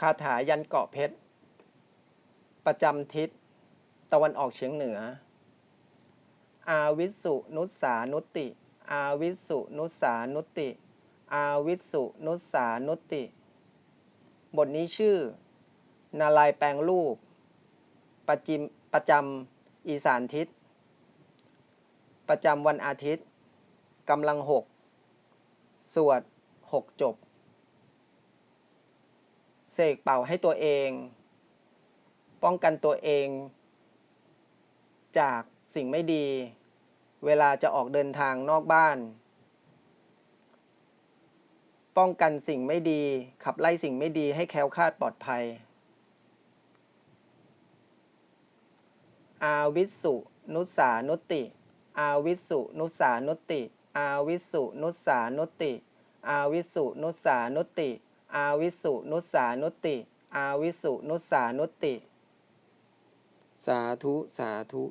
คาถายันเกาะเพชร ประจำทิศ ตะวันออกเฉียงเหนือ อาวิสุนุสานุติ อาวิสุนุสานุติ อาวิสุนุสานุติ บทนี้ชื่อ นาลายแปลงรูป ประจิมประจำอีสานทิศ ประจำวันอาทิตย์กำลังหก สวดหกจบ เสกเป่าให้ตัวเอง ป้องกันตัวเอง จากสิ่งไม่ดี เวลาจะออกเดินทางนอกบ้าน ป้องกันสิ่งไม่ดี ขับไล่สิ่งไม่ดีให้แคล้วคลาดปลอดภัย อาวิสุนุสานุติ อาวิสุนุสานุติ อาวิสุนุสานุติ อาวิสุนุสานุติ อาวิสุนุสานุติ อาวิสุนุสานุติ สาธุ สาธุ